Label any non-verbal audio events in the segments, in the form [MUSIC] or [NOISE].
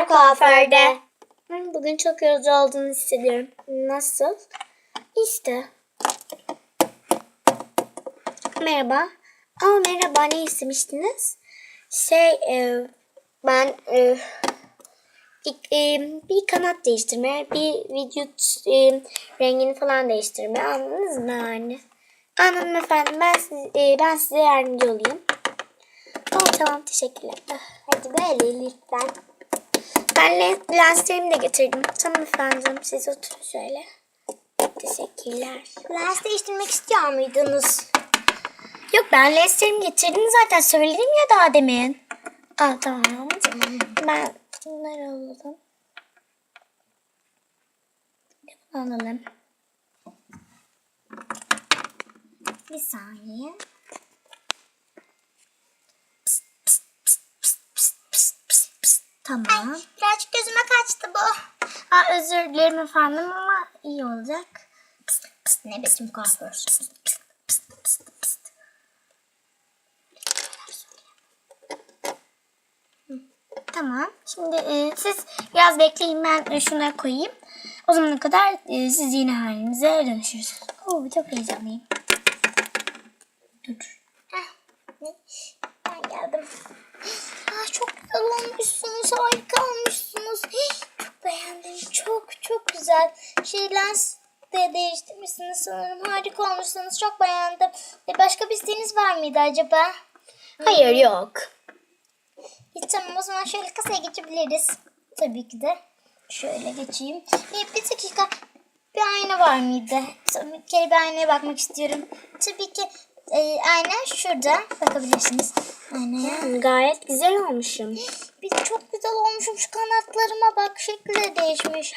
Güzeller kuaförde. Bugün çok yorucu olduğunu hissediyorum. Nasıl? İşte. Merhaba. Aa merhaba ne istemiştiniz? Şey e, ben e, bir, e, bir kanat değiştirme, bir vücut e, rengini falan değiştirme. Anladınız mı yani? Anladım efendim. Ben, siz, e, ben size yardımcı olayım. Aa, tamam teşekkürler. Hadi böyle lütfen. Ben le- lenslerimi de getirdim. Tamam efendim. Siz oturun şöyle. Teşekkürler. Lens değiştirmek istiyor muydunuz? Yok ben lenslerimi getirdim zaten. Söyledim ya daha demin. Aa tamam. Ben bunları alalım. Alalım. Bir saniye. Tamam. Birazcık gözüme kaçtı bu. Aa, özür dilerim efendim ama iyi olacak. Pst, pst, ne biçim. Hı, Tamam. Şimdi e, siz biraz bekleyin ben e, şunları koyayım. O zamana kadar e, siz yine halinize dönüşürsünüz. Oo, çok heyecanlıyım. Dur. Heh? Ben geldim. Çok güzel olmuşsunuz. Harika olmuşsunuz. Çok beğendim. Çok çok güzel. Şey lens de değiştirmişsiniz sanırım. Harika olmuşsunuz. Çok beğendim. E, başka bir isteğiniz var mıydı acaba? Hayır yok. E, tamam o zaman şöyle kasaya geçebiliriz. Tabii ki de. Şöyle geçeyim. E, bir dakika. Bir ayna var mıydı? Bir kere bir aynaya bakmak istiyorum. Tabii ki e, ayna şurada. Bakabilirsiniz. Aynaya. Hı, Gayet güzel olmuşum. Bir çok güzel olmuşum. Şu kanatlarıma bak. Şekli de değişmiş.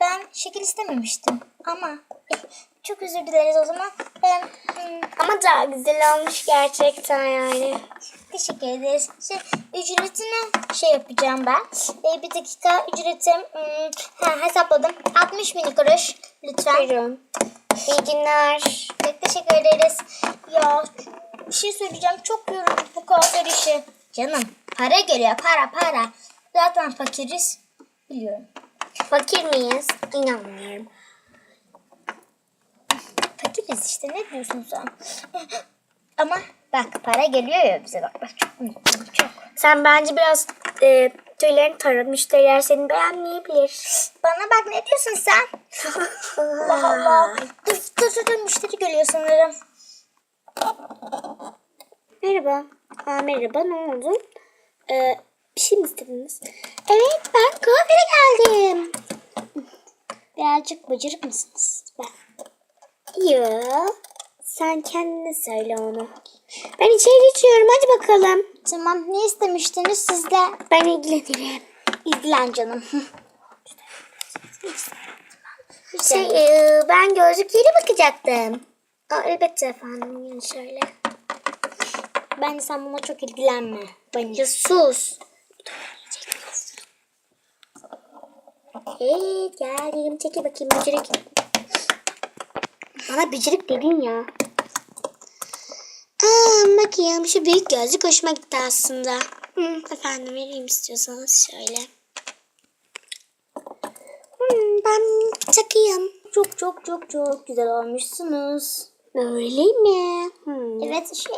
Ben şekil istememiştim. Ama e, çok özür dileriz o zaman. Ben hmm, Ama daha güzel olmuş gerçekten yani. Teşekkür ederiz. Şey, ücretini şey yapacağım ben. Ee, bir dakika ücretim hmm, ha, hesapladım. 60 mini kuruş. Lütfen. Buyurun. İyi günler. Çok teşekkür ederiz. Ya bir şey söyleyeceğim. Çok yorucu bu kuaför işi. Canım para geliyor para para. Zaten fakiriz. Biliyorum. Fakir miyiz? İnanmıyorum. Fakiriz işte ne diyorsun sen? [LAUGHS] Ama bak para geliyor ya bize bak. Bak çok mutluyum çok. Sen bence biraz e, tüylerini tara. Müşteriler seni beğenmeyebilir. Bana bak ne diyorsun sen? [LAUGHS] Allah Allah. Dur dur, dur müşteri geliyor sanırım. Merhaba. Aa, merhaba ne oldu? Ee, bir şey mi istediniz? Evet ben kuaföre geldim. Birazcık bıcırık mısınız? Ben. Yok. Sen kendine söyle onu. Ben içeri geçiyorum hadi bakalım. Tamam ne istemiştiniz siz de? Ben ilgilenirim. İlgilen canım. [LAUGHS] Şey e, ben gözlüklere bakacaktım. Aa, elbette efendim yine şöyle. ben sen buna çok ilgilenme. Ya sus. Evet geldim. Çekil bakayım bıcırık. Bana bıcırık dedin ya. Aa, bakayım şu büyük gözlük hoşuma gitti aslında. Hı, efendim vereyim istiyorsanız şöyle. Hmm, ben takayım. Çok çok çok çok güzel olmuşsunuz. Öyle mi? Hmm. Evet şey,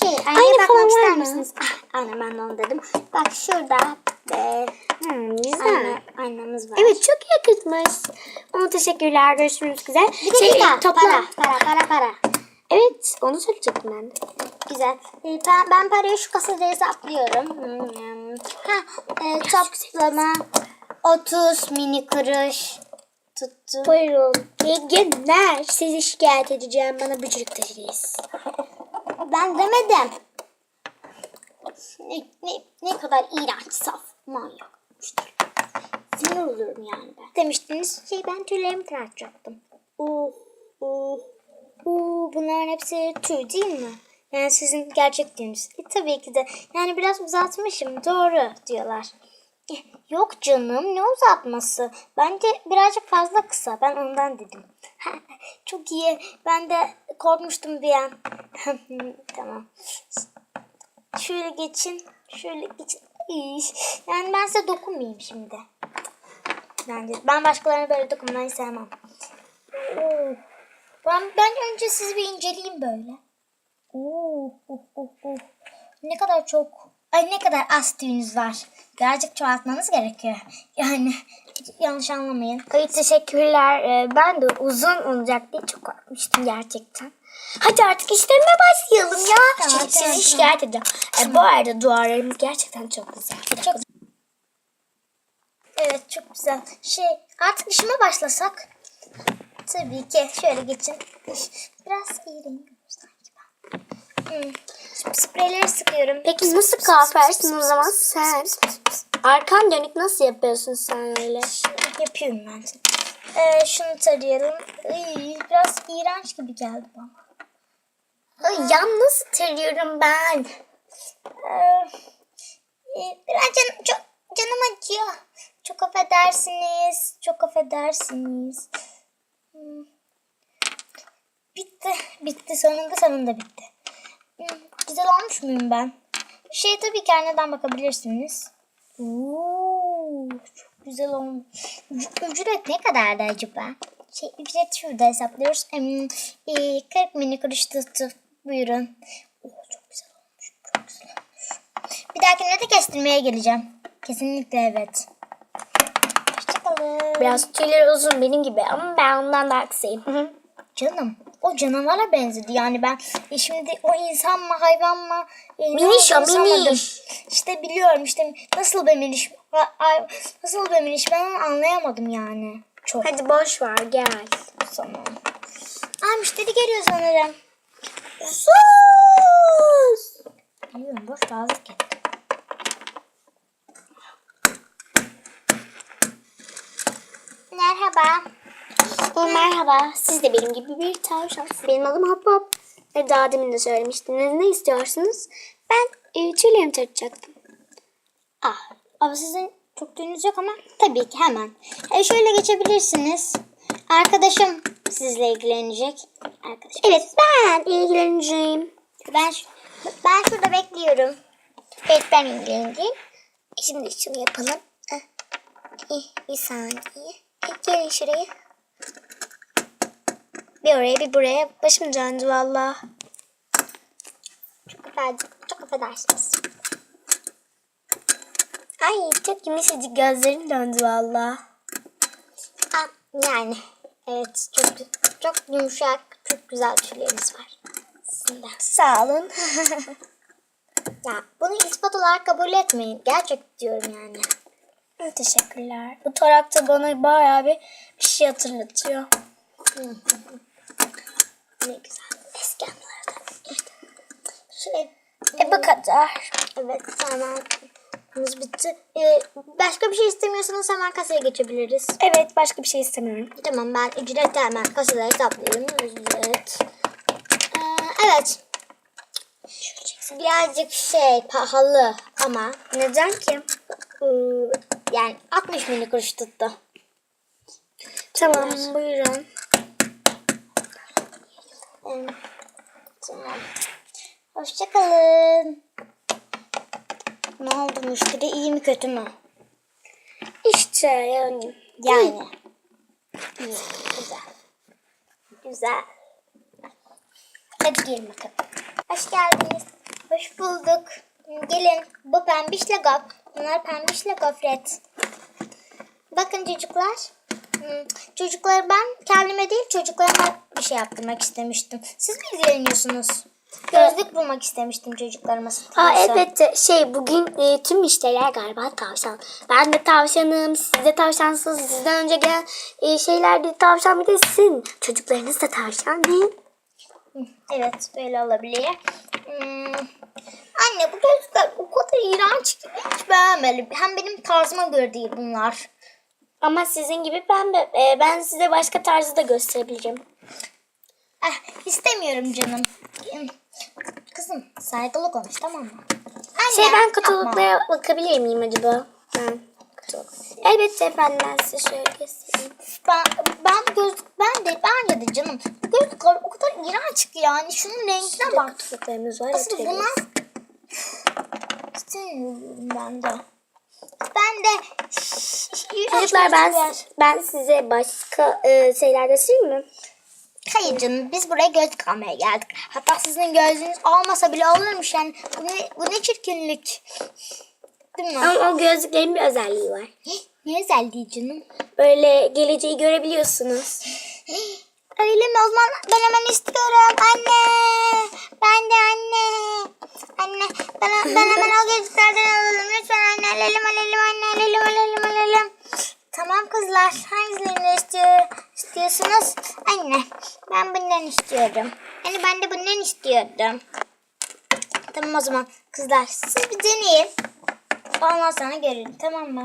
şey Aynı aynaya falan bakmak ister misiniz? Ah, aynen ben de onu dedim. Bak şurada e, Hmm, güzel. ayna, aynamız var. Evet çok yakışmış. Ona teşekkürler. Görüşürüz güzel. Bir dakika. topla. Para, para, para, para. Evet onu söyleyecektim ben de. Güzel. Ee, ben, ben parayı şu kasada hesaplıyorum. Hmm. Ha, e, toplama 30 mini kuruş tuttu. Buyurun. İyi günler. Sizi şikayet edeceğim. Bana bücürük dediniz. Ben demedim. Ne, ne, ne kadar iğrenç, saf, manyak. Sinir oluyorum yani ben. Demiştiniz şey ben tüylerimi taratacaktım. Uh, uh, uh, bunların hepsi tüy değil mi? Yani sizin gerçek tüyünüz. E, tabii ki de. Yani biraz uzatmışım. Doğru diyorlar. Yok canım ne uzatması. Bence birazcık fazla kısa. Ben ondan dedim. [LAUGHS] Çok iyi. Ben de korkmuştum bir an. [LAUGHS] tamam. Şöyle geçin. Şöyle geçin. Yani ben size dokunmayayım şimdi. Bence ben başkalarına böyle dokunmayı sevmem. Oo. Ben, ben önce sizi bir inceleyeyim böyle. Oo, oh, oh, oh. Ne kadar çok, ay ne kadar az tüyünüz var. Birazcık çoğaltmanız gerekiyor. Yani yanlış anlamayın. Ay teşekkürler. Ee, ben de uzun olacak diye çok korkmuştum gerçekten. Hadi artık işlerime başlayalım ya. Tamam, Çünkü tamam, sizi şikayet edeceğim. Ee, bu arada duvarlarımız gerçekten çok güzel. Çok Evet çok güzel. Şey artık işime başlasak. Tabii ki şöyle geçin. Biraz iğrenç sanki ben. Spreyleri sıkıyorum. Peki nasıl kahversin o zaman sen? Arkan dönük nasıl yapıyorsun sen öyle? Yapıyorum ben. Ee, şunu tarayalım. Iy, biraz iğrenç gibi geldi bana. Ay, yan nasıl tarıyorum ben? Ee, e, biraz canım, çok, canım acıyor. Çok affedersiniz. Çok affedersiniz. Hmm. Bitti. Bitti. Sonunda sonunda bitti. Güzel olmuş muyum ben? Şey tabii ki aynadan bakabilirsiniz. Oo, çok güzel olmuş. Üc- Ücret ne kadardı acaba? Şey, ücret şurada hesaplıyoruz. Hmm, e, 40 mini kuruş tuttu. Buyurun. Oo, çok güzel olmuş. Çok güzel olmuş. Bir dahakine de kestirmeye geleceğim. Kesinlikle evet. Hoşçakalın. Biraz tüyleri uzun benim gibi ama ben ondan daha kısayım. Canım o canavara benzedi. Yani ben e, şimdi o insan mı hayvan mı? e, Miniş o, miniş. İşte biliyorum işte nasıl bir miniş. Nasıl bir miniş ben anlayamadım yani. Çok Hadi boş ver gel. zaman. Aa müşteri geliyor sanırım. Sus! Biliyorum boş razılık et. Merhaba. E, merhaba. Siz de benim gibi bir tavşansınız. Benim adım Hop Hop. Ve daha demin de söylemiştiniz. Ne istiyorsunuz? Ben e, tüylerimi tarayacaktım. Ah, ama sizin çok tüyünüz yok ama tabii ki hemen. E şöyle geçebilirsiniz. Arkadaşım sizle ilgilenecek. Arkadaşım. Evet ben ilgileneceğim. Ben ben şurada bekliyorum. Evet ben ilgileneceğim. Şimdi şunu yapalım. Eh, Bir saniye. Eh, Gelin şuraya. Bir oraya bir buraya. Başım döndü valla. Çok affedersiniz. Çok affedersiniz. Ay çok yumuşacık gözlerim döndü valla. Yani evet çok çok yumuşak, çok güzel tüyleriniz var. De. Sağ olun. [LAUGHS] Ya bunu ispat olarak kabul etmeyin. Gerçek diyorum yani. Teşekkürler. Bu tarak da bana bayağı bir, bir şey hatırlatıyor. Ne güzel. Eski anılardan. Şey, e bu kadar. Evet tamam. Biz bitti. Ee, başka bir şey istemiyorsanız hemen kasaya geçebiliriz. Evet başka bir şey istemiyorum. Tamam ben ücreti hemen kasada hesaplıyorum. Ücret. Ee, evet. Birazcık şey pahalı ama Neden ki? ee, yani 60 mini kuruş tuttu. Tamam buyurun. Ee, tamam. Hoşçakalın. Ne oldu müşteri iyi mi kötü mü? İşte yani. Yani. İyi, güzel. Güzel. Hadi gelin bakalım. Hoş geldiniz. Hoş bulduk. Gelin. Bu pembişle gaf. Bunlar pembişle gofret. Bakın çocuklar. Çocukları ben kendime değil çocuklarıma bir şey yaptırmak istemiştim. Siz mi ilgileniyorsunuz? Gözlük bulmak istemiştim çocuklarıma. Aa Neyse. evet şey bugün e, tüm müşteriler galiba tavşan. Ben de tavşanım, siz de tavşansınız. Sizden önce gelen e, şeyler de tavşan bir de sizin. Çocuklarınız da tavşan değil. Evet böyle olabilir. Hmm. Anne bu gözlükler o kadar iğrenç ki hiç beğenmedim. Hem benim tarzıma göre değil bunlar. Ama sizin gibi pembe. E, ben size başka tarzı da gösterebilirim. Eh, istemiyorum canım. Kızım saygılı konuş tamam mı? Anne, Şey ben kataloglara bakabilir miyim acaba? Ben katalog. Elbette efendim ben size şöyle göstereyim. Ben, ben göz ben de bence de canım. Gözlükler o kadar iğrenç ki yani. Şunun rengine bak. Kataloglarımız var. Oturabiliriz. bunlar istemiyorum ben de. Ben de Çocuklar ben ben size başka e, şeyler göstereyim mi? Hayır canım biz buraya göz kalmaya geldik. Hatta sizin gözünüz olmasa bile olurmuş yani. Bu ne, bu ne çirkinlik. Değil mi? Ama o gözlüklerin bir özelliği var. ne özelliği canım? Böyle geleceği görebiliyorsunuz. [LAUGHS] Öyle mi? O zaman ben hemen istiyorum. Anne. Ben de anne. Anne. Ben, ben hemen o gözlüklerden alalım. Lütfen anne. Alalım alalım anne. Alalım alalım alalım. Tamam kızlar. Hangilerini istiyor, istiyorsunuz? Anne. Ben bundan istiyorum. Anne ben de bundan istiyordum. Tamam o zaman kızlar. Siz bir deneyin. Ondan sonra görün. Tamam mı?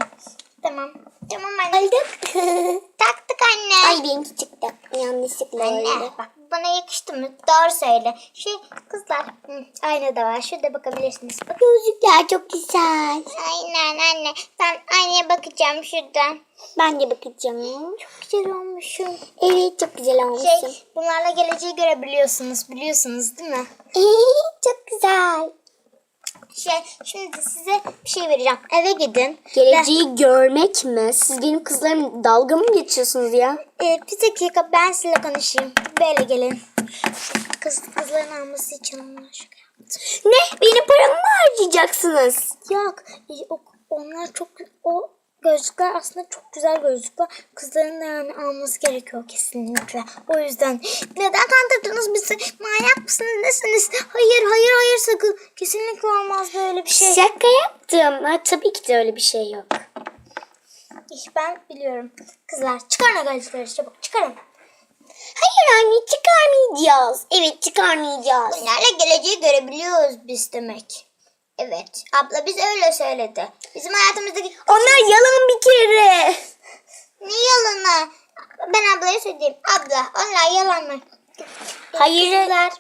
Tamam. Tamam anne. Aldık. [LAUGHS] Taktık anne. Ay benimki çıktı. Yanlışlıkla Anne oldu. bak bana yakıştı mı? Doğru söyle. Şey kızlar hı, aynada var. Şurada bakabilirsiniz. Bak. Gözlükler çok güzel. Aynen anne. Ben aynaya bakacağım şuradan. Ben de bakacağım. Güzel olmuşum. Evet çok güzel olmuşsun. Şey bunlarla geleceği görebiliyorsunuz. Biliyorsunuz değil mi? [LAUGHS] çok güzel. Şey şimdi size bir şey vereceğim. Eve gidin. Geleceği görmek mi? Siz benim kızlarım dalga mı geçiyorsunuz ya? Ee, bir dakika ben sizinle konuşayım. Böyle gelin. Kız, kızların alması için onlar şaka yaptım. Ne? Benim paramı mı harcayacaksınız? Yok. e, onlar çok o gözlükler aslında çok güzel gözlükler. Kızların da yani alması gerekiyor kesinlikle. O yüzden neden kandırdınız bizi? Manyak mısınız? Nesiniz? Hayır hayır hayır sakın. Kesinlikle olmaz böyle bir şey. Şaka yaptım. Ha, tabii ki de öyle bir şey yok. İh, Ben biliyorum. Kızlar çıkarın gözlükleri çabuk çıkarın. Hayır anne çıkarmayacağız. Evet çıkarmayacağız. Bunlarla geleceği görebiliyoruz biz demek. Evet. Abla biz öyle söyledi. Bizim hayatımızdaki Onlar yalan bir kere. ne yalanı? Ben ablaya söyleyeyim. Abla onlar yalanlar. Hayır. Kızlar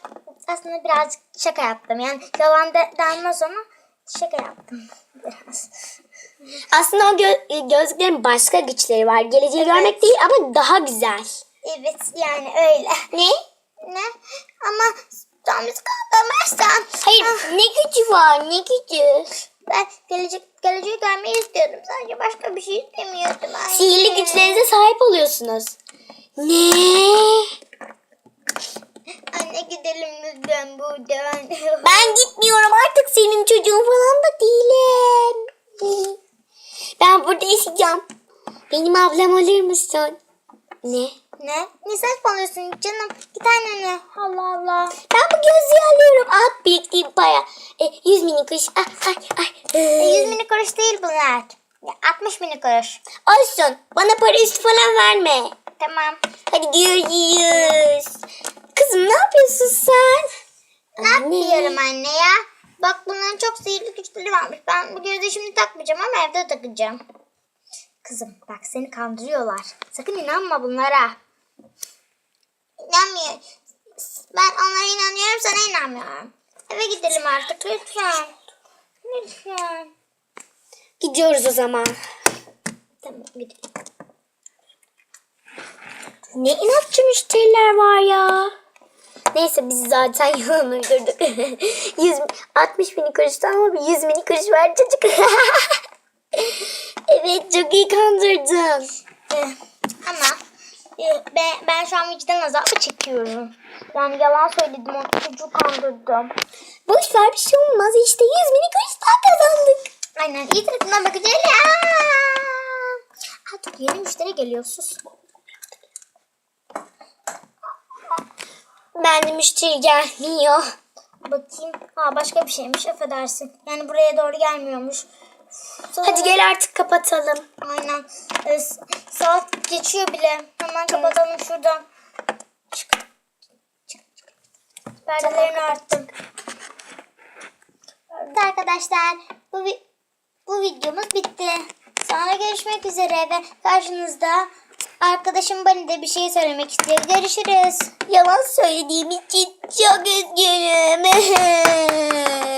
aslında birazcık şaka yaptım. Yani yalan de, denmez ama şaka yaptım [LAUGHS] biraz. Aslında o gö- gözlüklerin başka güçleri var. Geleceği görmek değil ama daha güzel. Evet yani öyle. Ne? Ne? Ama sen bizi kandırmazsan. Hayır ne gücü var ne gücü? Ben gelecek, geleceği görmeyi istiyordum. Sadece başka bir şey istemiyordum. Ay. Sihirli güçlerinize sahip oluyorsunuz. Ne? Anne gidelim lütfen buradan. [LAUGHS] Ben gitmiyorum artık senin çocuğun falan da değilim. Ben burada yaşayacağım. Benim ablam olur musun? Ne saçmalıyorsun canım? Git annene. Allah Allah. Ben bu gözlüğü alıyorum. At biriktiğim para. E, 100 mini kuruş. Ay ay ay. E, 100 mini kuruş değil bunlar. Ya, 60 mini kuruş. Olsun. Bana para üstü falan verme. Tamam. Hadi görüşürüz. Kızım ne yapıyorsun sen? Ne yapıyorum anne ya? Bak bunların çok sihirli güçleri varmış. Ben bu gözü şimdi takmayacağım ama evde takacağım. Kızım bak seni kandırıyorlar. Sakın inanma bunlara. İnanmıyor. Ben onlara inanıyorum sana inanmıyorum. Eve gidelim artık lütfen. Lütfen. Gidiyoruz o zaman. Tamam gidelim. Ne inatçı müşteriler var ya. Neyse biz zaten yalan uydurduk. 100, 60 mini kuruştu ama bir 100 mini kuruş var çocuk. [LAUGHS] evet çok iyi kandırdın. Ee, ama ben, ben şu an vicdan azabı çekiyorum. Yani yalan söyledim o çocuğu kandırdım. Boş ver bir şey olmaz işte 100 mini kuruş daha kazandık. Aynen iyi tarafından bakacağız ya. Hadi yeni müşteri geliyor sus. Ben de müşteri gelmiyor. Bakayım. Aa başka bir şeymiş affedersin. Yani buraya doğru gelmiyormuş. Sonra- Hadi gel artık kapatalım. Aynen. Ee, saat geçiyor bile. Hemen kapatalım şuradan. Çık. Çık. çık. Perdelerini arttım. Evet arkadaşlar bu vi- bu videomuz bitti. Sonra görüşmek üzere ve karşınızda arkadaşım Bani de bir şey söylemek istiyor. Görüşürüz. Yalan söylediğim için çok üzgünüm. [LAUGHS]